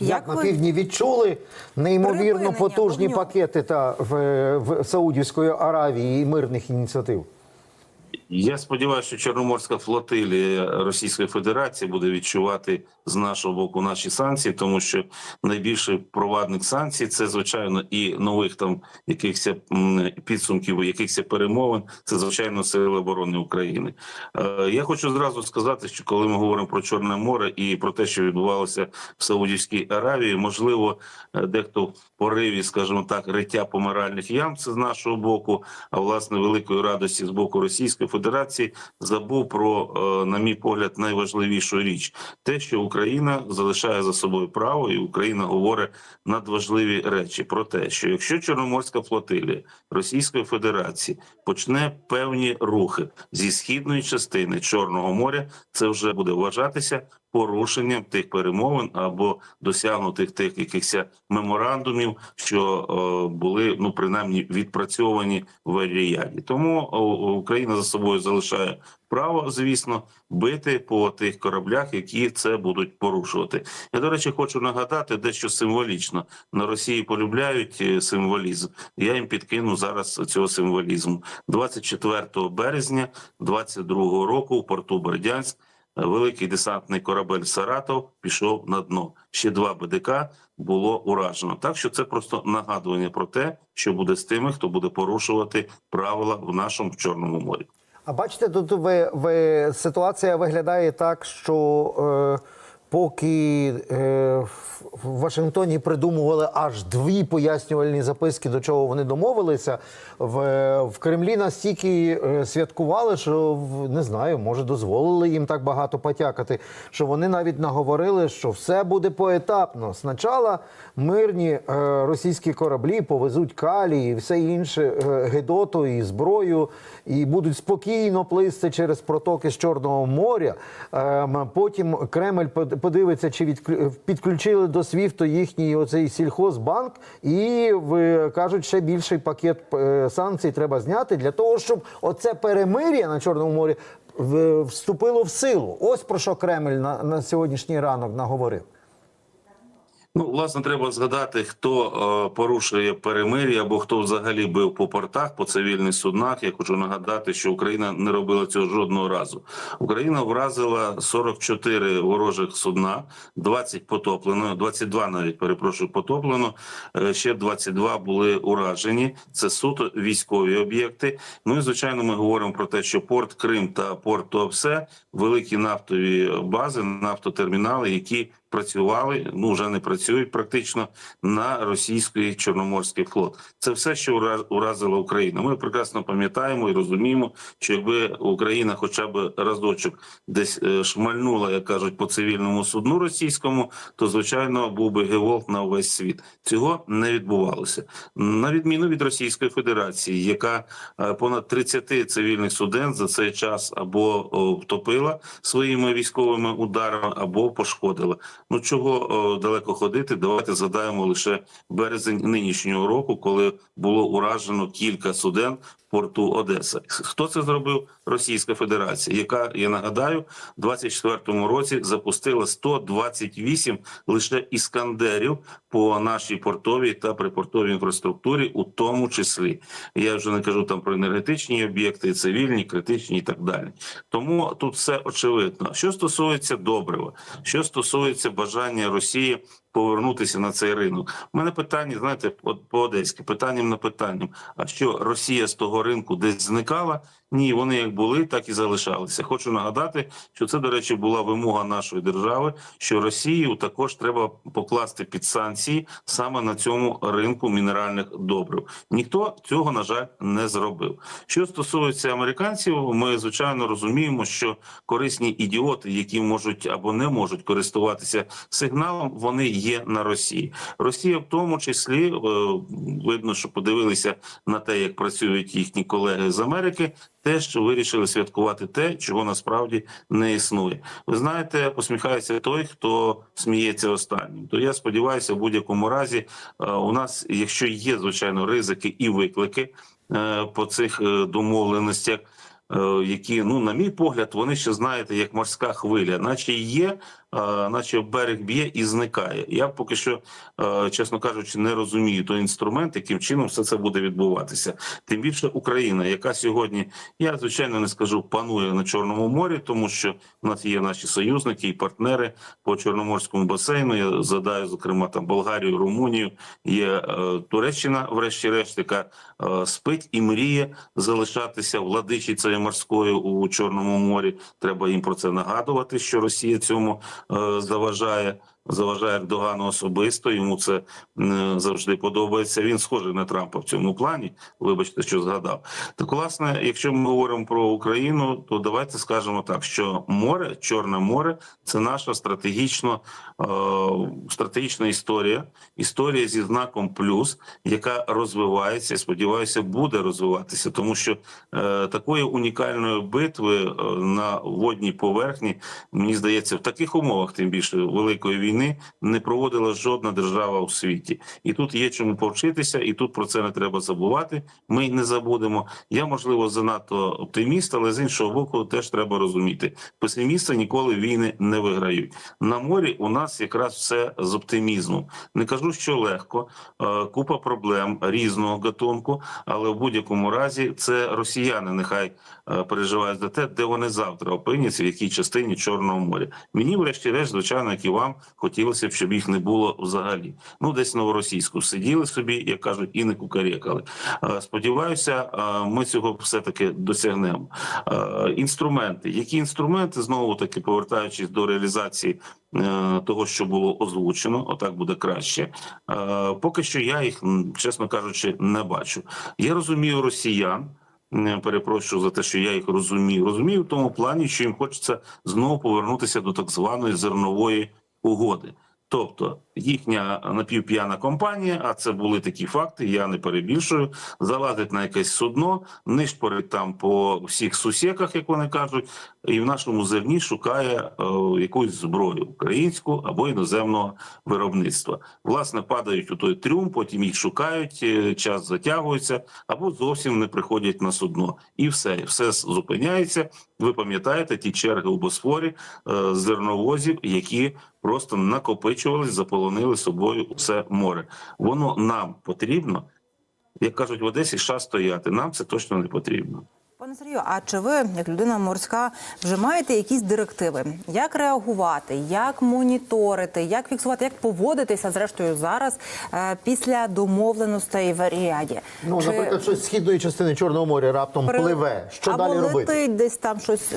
Як, Як на ви- півдні відчули неймовірно потужні пакети та в, в Саудівської Аравії і мирних ініціатив? Я сподіваюся, що Чорноморська флотилія Російської Федерації буде відчувати з нашого боку наші санкції, тому що найбільший провадник санкцій це звичайно і нових там якихось підсумків, якихось перемовин. Це звичайно сили оборони України. Е, Я хочу зразу сказати, що коли ми говоримо про Чорне море і про те, що відбувалося в Саудівській Аравії, можливо, е, дехто в пориві, скажімо так, риття помиральних ям, це з нашого боку, а власне великої радості з боку Російської Федерації забув про, е, на мій погляд, найважливішу річ: те, що Україна залишає за собою право, і Україна говорить надважливі речі про те, що якщо Чорноморська флотилія Російської Федерації почне певні рухи зі східної частини Чорного моря, це вже буде вважатися порушенням тих перемовин або досягнутих тих якихось меморандумів, що е, були ну принаймні відпрацьовані в Ріяді. Тому о, Україна за собою залишає право, звісно, бити по тих кораблях, які це будуть порушувати. Я до речі, хочу нагадати дещо символічно. На Росії полюбляють е, символізм. Я їм підкину зараз цього символізму. 24 березня 22 року в порту Бердянськ великий десантний корабель Саратов пішов на дно. Ще два БДК було уражено. Так що це просто нагадування про те, що буде з тими, хто буде порушувати правила в нашому Чорному морі. А бачите, тут ви, ви, ситуація виглядає так, що е, поки е, в- Вашингтоні придумували аж дві пояснювальні записки, до чого вони домовилися, в, в Кремлі настільки е, святкували, що не знаю, може дозволили їм так багато потякати, що вони навіть наговорили, що все буде поетапно. Спочатку мирні е, російські кораблі повезуть калій і все інше, е, гедоту і зброю, і будуть спокійно плисти через протоки з Чорного моря. Ем, Потім Кремль подивиться, чи відклю- підключили до СВІФТу їхній оцей сільхозбанк, і кажуть, ще більший пакет е, санкцій треба зняти для того, щоб оце перемир'я на Чорному морі вступило в силу. Ось про що Кремль на, на сьогоднішній ранок наговорив. Ну, власне, треба згадати, хто е, порушує перемир'я або хто взагалі бив по портах, по цивільних суднах. Я хочу нагадати, що Україна не робила цього жодного разу. Україна вразила 44 ворожих судна, 20 потоплено, 22 навіть перепрошую, потоплено. е, Ще 22 були уражені. Це суто військові об'єкти. Ну і звичайно, ми говоримо про те, що порт Крим та порт Туапсе – великі нафтові бази, нафтотермінали, які працювали, ну вже не працюють практично на російський чорноморський флот. Це все, що ура- уразило Україну. Ми прекрасно пам'ятаємо і розуміємо, що якби Україна, хоча б разочок, десь е, шмальнула, як кажуть, по цивільному судну російському, то звичайно був би геволт на увесь світ. Цього не відбувалося. На відміну від Російської Федерації, яка е, понад 30 цивільних суден за цей час або втопила своїми військовими ударами, або пошкодила. Ну чого далеко ходити? Давайте згадаємо лише березень нинішнього року, коли було уражено кілька суден в порту Одеса. Хто це зробив? Російська Федерація, яка я нагадаю, в 24-му році запустила 128 лише іскандерів по нашій портовій та припортовій інфраструктурі, у тому числі. Я вже не кажу там про енергетичні об'єкти, цивільні, критичні і так далі. Тому тут все очевидно. Що стосується добрива, що стосується бажання Росії повернутися на цей ринок, у мене питання, знаєте, от по одеськи питанням на питанням. А що Росія з того ринку десь зникала? Ні, вони як були, так і залишалися. Хочу нагадати, що це, до речі, була вимога нашої держави, що Росію також треба покласти під санкції саме на цьому ринку мінеральних добрив. Ніхто цього на жаль не зробив. Що стосується американців, ми звичайно розуміємо, що корисні ідіоти, які можуть або не можуть користуватися сигналом, вони є на Росії. Росія, в тому числі, е, видно, що подивилися на те, як працюють їхні колеги з Америки. Теж вирішили святкувати те, чого насправді не існує. Ви знаєте, посміхається той, хто сміється останнім. То я сподіваюся, в будь-якому разі е, у нас, якщо є звичайно ризики і виклики е, по цих домовленостях, які, ну, на мій погляд, вони ще знаєте, як морська хвиля, наче є, наче берег б'є і зникає. Я поки що, е, чесно кажучи, не розумію той інструмент, яким чином все це буде відбуватися. Тим більше Україна, яка сьогодні, я звичайно не скажу, панує на Чорному морі, тому що в нас є наші союзники і партнери по Чорноморському басейну. Я згадаю, зокрема, там Болгарію, Румунію, є е, Туреччина, врешті-решт, яка е, спить і мріє залишатися владичицею морською у Чорному морі. Треба їм про це нагадувати, що Росія цьому е, заважає. Заважає Ердогану особисто. Йому це е, завжди подобається. Він схожий на Трампа в цьому плані. Вибачте, що згадав. Так, власне, якщо ми говоримо про Україну, то давайте скажемо так, що море, Чорне море, це наша стратегічно е, стратегічна історія, історія зі знаком плюс, яка розвивається. і, Сподіваюся, буде розвиватися, тому що е, такої унікальної битви е, на водній поверхні, мені здається, в таких умовах, тим більше великої війни, не проводила жодна держава у світі. І тут є чому повчитися, і тут про це не треба забувати. Ми не забудемо. Я можливо занадто оптиміст, але з іншого боку, теж треба розуміти. Песимісти ніколи війни не виграють. На морі у нас якраз все з оптимізмом. Не кажу, що легко, е, купа проблем різного гатунку, але в будь-якому разі це росіяни нехай е, переживають за те, де вони завтра опиняться, в якій частині Чорного моря. Мені, врешті-решт, звичайно, як і вам, хотілося б, щоб їх не було взагалі. Ну, десь новоросійську сиділи собі, як кажуть, і не кукарекали. Сподіваюся, ми цього все-таки досягнемо. Е, Інструменти. Які інструменти, знову таки, повертаючись до реалізації е, того, що було озвучено, отак буде краще. Поки що я їх, чесно кажучи, не бачу. Я розумію росіян. Перепрошую за те, що я їх розумію. Розумію в тому плані, що їм хочеться знову повернутися до так званої зернової угоди. Тобто їхня напівп'яна компанія, а це були такі факти, я не перебільшую, залазить на якесь судно, нишпорить там по всіх сусіках, як вони кажуть, і в нашому зерні шукає е, якусь зброю українську або іноземного виробництва. Власне, падають у той трюм, потім їх шукають, е, час затягується, або зовсім не приходять на судно. І все, все зупиняється. Ви пам'ятаєте ті черги у Босфорі е, зерновозів, які просто накопичувались, заполонили собою все море. Воно нам потрібно, як кажуть в Одесі, ша стояти. Нам це точно не потрібно. Пане Сергію, а чи ви, як людина морська, вже маєте якісь директиви? Як реагувати, як моніторити, як фіксувати, як поводитися зрештою зараз е, після домовленостей в Ріаді? Ну, Чи наприклад, щось східної частини Чорного моря раптом при- пливе. Що або далі робити? летить десь там щось?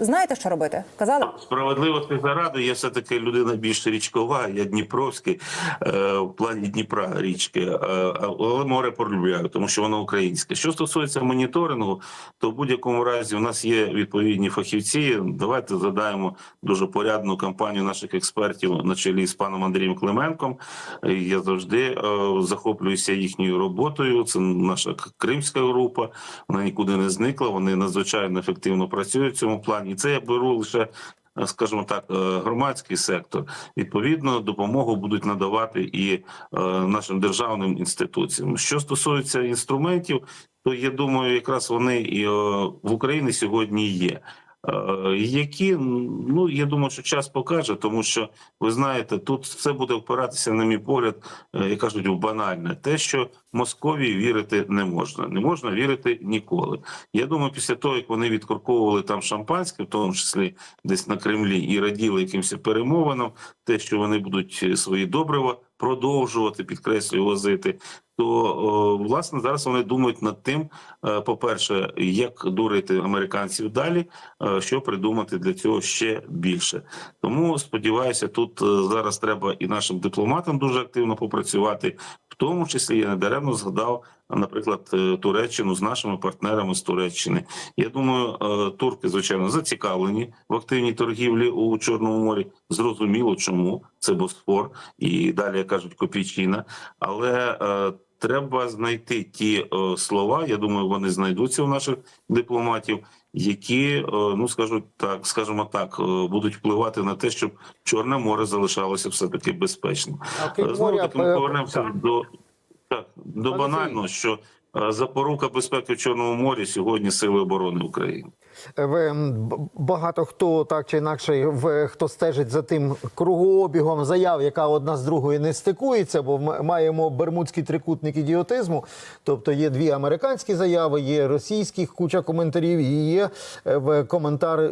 Знаєте, що робити? Казали? Справедливості заради, я все таки людина більш річкова, я Дніпровський е, в плані Дніпра річки, е, але море полюбляю, тому що воно українське. Що стосується моніторингу, то в будь-якому разі у нас є відповідні фахівці. Давайте задаємо дуже порядну кампанію наших експертів на чолі з паном Андрієм Клименком. Я завжди е, захоплююся їхньою роботою. Це наша кримська група. Вона нікуди не зникла. Вони надзвичайно ефективно працюють в цьому плані. І це я беру лише. е, Скажімо так, е, громадський сектор відповідно допомогу будуть надавати і е, нашим державним інституціям. Що стосується інструментів, то я думаю, якраз вони і в Україні сьогодні є. Е, Які ну я думаю, що час покаже, тому що ви знаєте, тут все буде впиратися, на мій погляд, е, як кажуть, в банальне те, що Московії вірити не можна, не можна вірити ніколи. Я думаю, після того як вони відкорковували там шампанське, в тому числі десь на Кремлі, і раділи якимось перемовинам, те, що вони будуть е, свої добрива продовжувати, підкреслюю, возити. То власне зараз вони думають над тим, е, по-перше, як дурити американців далі, е, що придумати для цього ще більше. Тому сподіваюся, тут е, зараз треба і нашим дипломатам дуже активно попрацювати, тому числі я недаремно згадав, наприклад, е, Туреччину з нашими партнерами з Туреччини. Я думаю, е, турки звичайно зацікавлені в активній торгівлі у Чорному морі. Зрозуміло, чому це Босфор і далі як кажуть копійчина, але е, Треба знайти ті слова. Я думаю, вони знайдуться у наших дипломатів, які е, ну скажуть так, скажімо так, е, будуть впливати на те, щоб Чорне море залишалося все таки безпечним. Знову таки ми е, повернемося до так до банального, що запорука безпеки в Чорному морі сьогодні Сили оборони України. Ви багато хто так чи інакше, в- хто стежить за тим кругообігом заяв, яка одна з другою не стикується, бо маємо бермудський трикутник ідіотизму. Тобто є дві американські заяви, є російських куча коментарів, і є е, коментар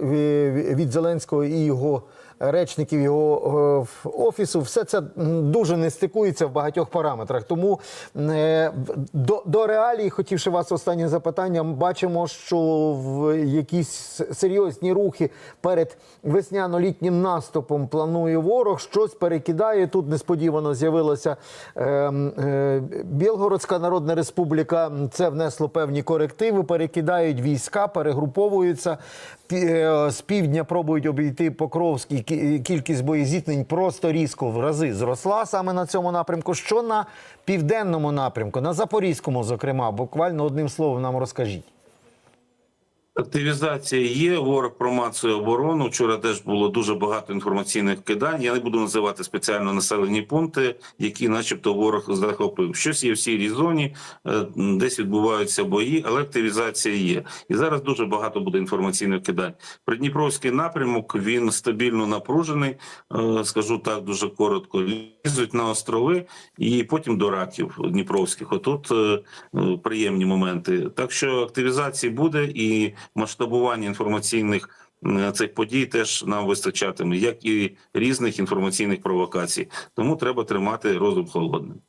від Зеленського і його. Речників його е, офісу, все це дуже не стикується в багатьох параметрах. Тому е, до, до реалій, хотівши вас останнє запитання, бачимо, що в якісь серйозні рухи перед весняно-літнім наступом планує ворог, щось перекидає. Тут несподівано з'явилася е, е, Білгородська Народна Республіка. Це внесло певні корективи, перекидають війська, перегруповуються. Е, З півдня пробують обійти Покровський. Кі- Кількість боєзіткнень просто різко в рази зросла саме на цьому напрямку. Що на південному напрямку, на Запорізькому, зокрема, буквально одним словом нам розкажіть. Активізація є. Ворог промацує оборону. Вчора теж було дуже багато інформаційних кидань. Я не буду називати спеціально населені пункти, які, начебто, ворог захопив. Щось є в сірій зоні, е, десь відбуваються бої, але активізація є. І зараз дуже багато буде інформаційних кидань. Придніпровський напрямок він стабільно напружений. е, Скажу так дуже коротко. Лізуть на острови і потім до раків Дніпровських. Отут е, приємні моменти. Так що активізації буде і масштабування інформаційних цих подій теж нам вистачатиме, як і різних інформаційних провокацій. Тому треба тримати розум холодним.